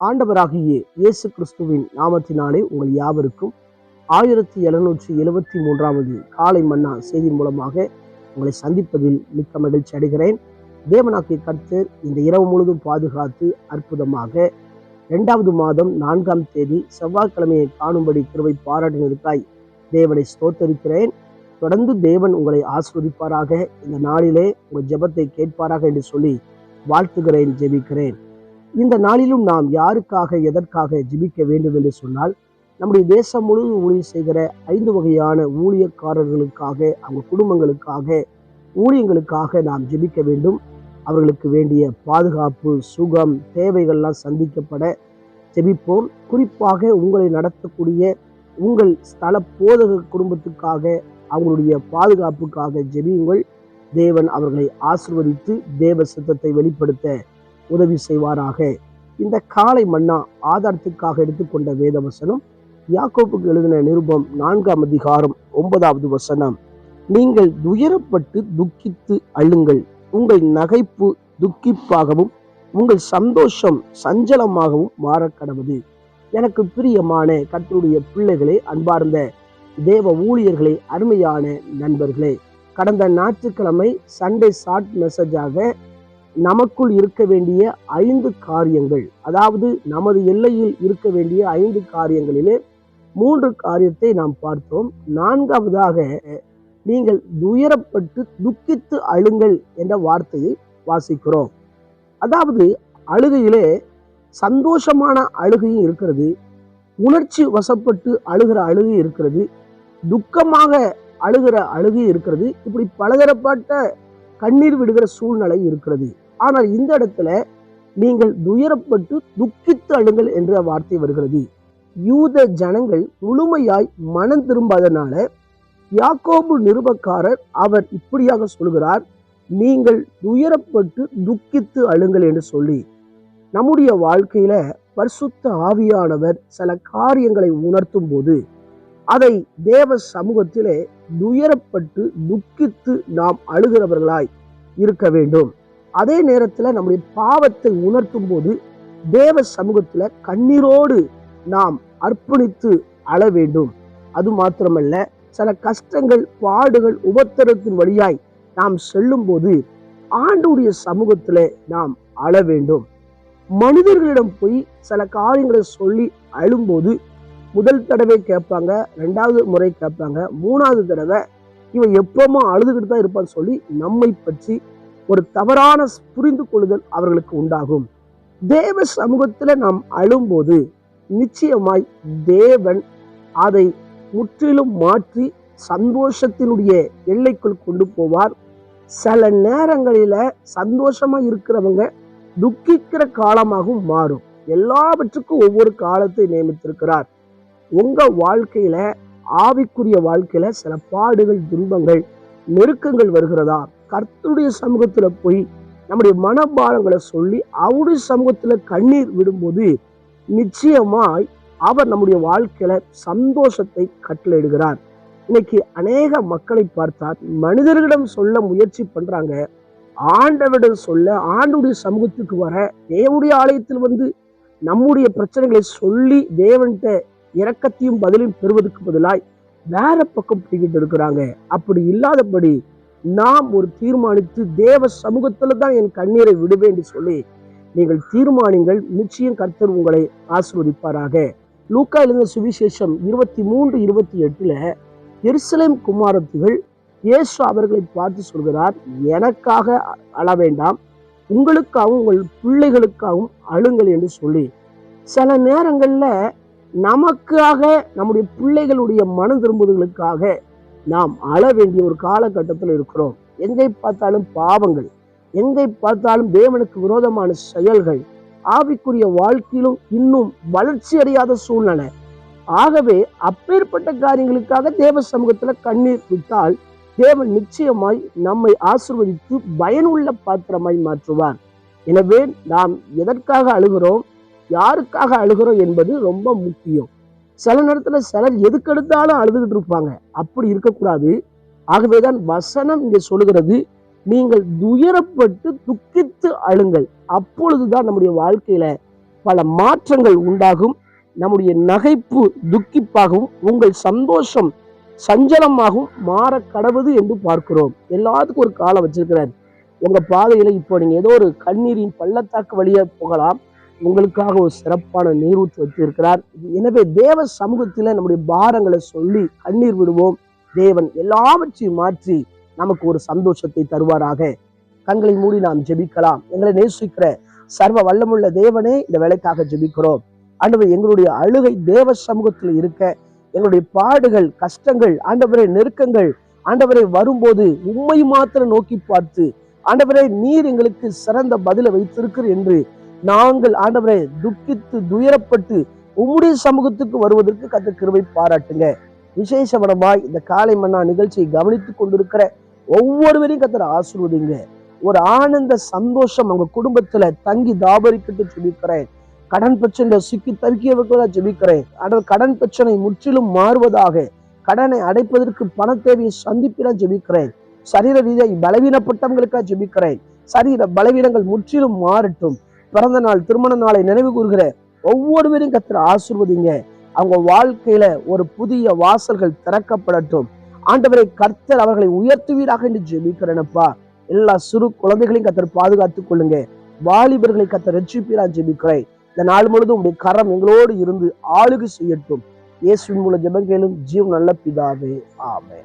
ஆண்டவராகிய இயேசு கிறிஸ்துவின் நாமத்தினாலே உங்கள் யாவருக்கும் ஆயிரத்தி எழுநூற்றி எழுபத்தி மூன்றாவது காலை மன்னா செய்தி மூலமாக உங்களை சந்திப்பதில் மிக்க மகிழ்ச்சி அடைகிறேன். தேவனாக்கிய கர்த்தர் இந்த இரவு முழுதும் பாதுகாத்து அற்புதமாக இரண்டாவது மாதம் நான்காம் தேதி செவ்வாய்க்கிழமையை காணும்படி கிருவை பாராட்டினதுக்காய் தேவனை ஸ்தோத்தரிக்கிறேன். தொடர்ந்து தேவன் உங்களை ஆஸ்வதிப்பாராக இந்த நாளிலே உங்கள் ஜெபத்தை கேட்பாராக என்று சொல்லி வாழ்த்துகிறேன் ஜெபிக்கிறேன். இந்த நாளிலும் நாம் யாருக்காக எதற்காக ஜெபிக்க வேண்டும் என்று சொன்னால் நம்முடைய தேசம் முழுவதும் ஊழியர் செய்கிற ஐந்து வகையான ஊழியக்காரர்களுக்காக அவங்க குடும்பங்களுக்காக ஊழியங்களுக்காக நாம் ஜெபிக்க வேண்டும். அவர்களுக்கு வேண்டிய பாதுகாப்பு சுகம் தேவைகள்லாம் சந்திக்கப்பட ஜெபிப்போம். குறிப்பாக உங்களை நடத்தக்கூடிய உங்கள் ஸ்தல போதக குடும்பத்துக்காக அவங்களுடைய பாதுகாப்புக்காக ஜெபியுங்கள். தேவன் அவர்களை ஆசிர்வதித்து தேவ சித்தத்தை வெளிப்படுத்த உதவி செய்வாராக. இந்த காலை மன்னா ஆதாரத்துக்காக எடுத்துக்கொண்ட வேத வசனம் யாக்கோப்புக்கு எழுதின நிருபம் நான்காம் அதிகாரம் ஒன்பதாவது வசனம். நீங்கள் துயரப்பட்டு துக்கித்து அழுங்கள். உங்கள் நகைப்பு துக்கிப்பாகவும் உங்கள் சந்தோஷம் சஞ்சலமாகவும் மாறக்கடவுது எனக்கு பிரியமான கத்தருடைய பிள்ளைகளே அன்பார்ந்த தேவ ஊழியர்களே அருமையான நண்பர்களே. கடந்த ஞாயிற்றுக்கிழமை சண்டே ஷார்ட் மெசேஜாக நமக்குள் இருக்க வேண்டிய ஐந்து காரியங்கள். அதாவது நமது எல்லையில் இருக்க வேண்டிய ஐந்து காரியங்களிலே மூன்று காரியத்தை நாம் பார்த்தோம். நான்காவதாக நீங்கள் துயரப்பட்டு துக்கித்து அழுங்கள் என்ற வார்த்தையை வாசிக்கிறோம். அதாவது அழுகையிலே சந்தோஷமான அழுகையும் இருக்கிறது. உணர்ச்சி வசப்பட்டு அழுகிற அழுகை இருக்கிறது. துக்கமாக அழுகிற அழுகை இருக்கிறது. இப்படி பலதரப்பட்ட கண்ணீர் விடுகிற சூழ்நிலை இருக்கிறது. ஆனால் இந்த இடத்துல நீங்கள் துயரப்பட்டு துக்கித்து அழுங்கள் என்ற வார்த்தை வருகிறது. யூத ஜனங்கள் முழுமையாய் மனம் திரும்பாதனால யாக்கோபு நிருபக்காரர் அவர் இப்படியாக சொல்கிறார் நீங்கள் துயரப்பட்டு துக்கித்து அழுங்கள் என்று சொல்லி. நம்முடைய வாழ்க்கையில பரிசுத்த ஆவியானவர் சில காரியங்களை உணர்த்தும் போது அதை தேவ சமூகத்திலே துயரப்பட்டு துக்கித்து நாம் அழுகிறவர்களாய் இருக்க வேண்டும். அதே நேரத்தில் நம்முடைய பாவத்தை உணர்த்தும் போது தேவ சமூகத்தில் கண்ணீரோடு நாம் அர்ப்பணித்து அழ வேண்டும். அது மாத்திரமல்ல சில கஷ்டங்கள் பாடுகள் உபத்திரத்தின் வழியாய் நாம் செல்லும் போது ஆண்டுடைய சமூகத்தில் நாம் அழ வேண்டும். மனிதர்களிடம் போய் சில காரியங்களை சொல்லி அழும்போது முதல் தடவை கேட்பாங்க ரெண்டாவது முறை கேட்பாங்க மூணாவது தடவை இவன் எப்பவுமே அழுதுகிட்டு தான் இருப்பான்னு சொல்லி நம்மை பற்றி ஒரு தவறான புரிந்து கொள்ளுதல் அவர்களுக்கு உண்டாகும். தேவ சமூகத்தில் நாம் அழும்போது நிச்சயமாய் தேவன் அதை முற்றிலும் மாற்றி சந்தோஷத்தினுடைய எல்லைக்குள் கொண்டு போவார். சில நேரங்களில் சந்தோஷமா இருக்கிறவங்க துக்கிக்கிற காலமாகவும் மாறும். எல்லாவற்றுக்கும் ஒவ்வொரு காலத்தை நியமித்திருக்கிறார். உங்கள் வாழ்க்கையில் ஆவிக்குரிய வாழ்க்கையில் சில பாடுகள் துன்பங்கள் நெருக்கங்கள் வருகிறதா? கர்த்தருடைய சமூகத்தில் போய் நம்முடைய மனபாரங்களை சொல்லி அவருடைய சமூகத்தில் கண்ணீர் விடும்போது நிச்சயமாய் அவர் நம்முடைய வாழ்க்கையில சந்தோஷத்தை கட்டளையிடுகிறார். இன்னைக்கு அநேக மக்களை பார்த்தால் மனிதர்களிடம் சொல்ல முயற்சி பண்றாங்க. ஆண்டவரிடம் சொல்ல ஆண்டுடைய சமூகத்துக்கு வர தேவனுடைய ஆலயத்தில் வந்து நம்முடைய பிரச்சனைகளை சொல்லி தேவன்கிட்ட இரக்கத்தையும் பதிலையும் பெறுவதற்கு பதிலாய் வேற பக்கம் பிடிக்கிட்டு இருக்கிறாங்க. அப்படி இல்லாதபடி நாம் ஒரு தீர்மானித்து தேவ சமூகத்துல தான் என் கண்ணீரை விடுவேன் என்று சொல்லி நீங்கள் தீர்மானிங்கள். நிச்சயம் கர்த்தர் உங்களை ஆசிர்வதிப்பாராக. லூக்கா எழுந்த சுவிசேஷம் இருபத்தி மூன்று இருபத்தி எட்டுல எருசலேம் குமாரத்திகள் இயேசு அவர்களை பார்த்து சொல்கிறார் எனக்காக அழ வேண்டாம் உங்களுக்காகவும் உங்கள் பிள்ளைகளுக்காகவும் அழுங்கள் என்று சொல்லி. சில நேரங்களில் நமக்காக நம்முடைய பிள்ளைகளுடைய மன திரும்புதலுக்காக நாம் அழ வேண்டிய ஒரு காலகட்டத்தில் இருக்கிறோம். எங்கே பார்த்தாலும் பாவங்கள் எங்கே பார்த்தாலும் தேவனுக்கு விரோதமான செயல்கள் ஆவிக்குரிய வாழ்க்கையிலும் இன்னும் வளர்ச்சி அடையாத சூழ்நிலை. ஆகவே அப்பேற்பட்ட காரியங்களுக்காக தேவ சமூகத்துல கண்ணீர் விட்டால் தேவன் நிச்சயமாய் நம்மை ஆசிர்வதித்து பயனுள்ள பாத்திரமாய் மாற்றுவார். எனவே நாம் எதற்காக அழுகிறோம்? யாருக்காக அழுகிறோம் என்பது ரொம்ப முக்கியம். சில நேரத்தில் சிலர் எதுக்கெடுத்தாலும் அழுதுகிட்டு இருப்பாங்க. அப்படி இருக்கக்கூடாது. ஆகவேதான் வசனம் இங்கே சொல்லுகிறது நீங்கள் துயரப்பட்டு துக்கித்து அழுங்கள். அப்பொழுதுதான் நம்முடைய வாழ்க்கையில பல மாற்றங்கள் உண்டாகும். நம்முடைய நகைப்பு துக்கிப்பாகவும் உங்கள் சந்தோஷம் சஞ்சலமாகவும் மாற கடவுது என்று பார்க்கிறோம். எல்லாத்துக்கும் ஒரு காலம் வச்சிருக்கிறார். உங்க பாதையில இப்போ நீங்க ஏதோ ஒரு கண்ணீரின் பள்ளத்தாக்கு வழியே போகலாம். உங்களுக்காக ஒரு சிறப்பான நீரூற்று வைத்திருக்கிறார். எனவே தேவ சமூகத்தில் நம்முடைய பாரங்களை சொல்லி கண்ணீர் விடுவோம். தேவன் எல்லாவற்றையும் மாற்றி நமக்கு ஒரு சந்தோஷத்தை தருவாராக. கண்களை மூடி நாம் ஜெபிக்கலாம். எங்களை நேசிக்கிற சர்வ வல்லமுள்ள தேவனே இந்த வேலைக்காக ஜெபிக்கிறோம். ஆண்டவர் எங்களுடைய அழுகை தேவ சமூகத்தில் இருக்க எங்களுடைய பாடுகள் கஷ்டங்கள் ஆண்டவரை நெருக்கங்கள் ஆண்டவரை வரும்போது உண்மை மாத்திரம் நோக்கி பார்த்து ஆண்டவரை நீர் எங்களுக்கு சிறந்த பதிலை வைத்திருக்கிறீர் என்று நாங்கள் ஆண்டவரை துக்கித்து துயரப்பட்டு உம்முடைய சமூகத்துக்கு வருவதற்கு கத்த கிருவை பாராட்டுங்க. விசேஷவனமாய் இந்த காலை மன்னா நிகழ்ச்சியை கவனித்துக் கொண்டிருக்கிற ஒவ்வொருவரையும் கத்தரை ஆசிர்வதிங்க. ஒரு ஆனந்த சந்தோஷம் அவங்க குடும்பத்துல தங்கி தாபரிக்கட்டு ஜெபிக்கிறேன். கடன் பிரச்சனையில சிக்கி தவிக்கியவர்களா ஜெபிக்கிறேன். ஆனால் கடன் பிரச்சனை முற்றிலும் மாறுவதாக கடனை அடைப்பதற்கு பண தேவையை சந்திப்பினா ஜெபிக்கிறேன். சரீர ரீதியாக பலவீனப்பட்டவங்களுக்காக ஜெபிக்கிறேன். சரீர பலவீனங்கள் முற்றிலும் மாறட்டும். பிறந்த நாள் திருமண நாளை நினைவு கூறுகிற ஒவ்வொருவரையும் கத்திர ஆசிர்வதிங்க. அவங்க வாழ்க்கையில ஒரு புதிய வாசல்கள் திறக்கப்படட்டும். ஆண்டவரை கர்த்தர் அவர்களை உயர்த்துவீராக என்று ஜெபிக்கிறேனப்பா எல்லா சிறு குழந்தைகளையும் கத்தர் பாதுகாத்துக் கொள்ளுங்க. வாலிபர்களை கத்தர் ரட்சிப்பீரா ஜெபிக்கிறேன். இந்த நாள் முழுதும் உடைய கரம் எங்களோடு இருந்து ஆளுகை செய்யட்டும். இயேசுவின் மூல ஜெபங்களும் ஜீவன் நல்ல பிதாவே. ஆமே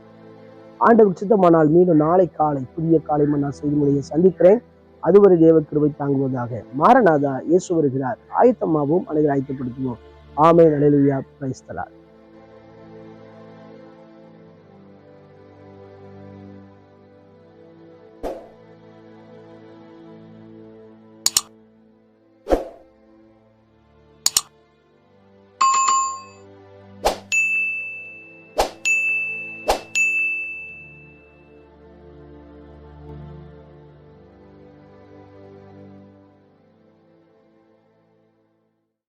ஆண்டவர் சித்தமானால் மீண்டும் நாளை காலை புதிய காலை மன்னா செய்தி முறையை சந்திக்கிறேன். அதுவரை தேவ கிருபை தாங்குவதாக மாரநாதா இயேசு வருகிறார். ஆயத்தமாகவும் அனைவரை ஆயத்தப்படுத்துவோம். ஆமை நலையா பிரைஸ்தலார்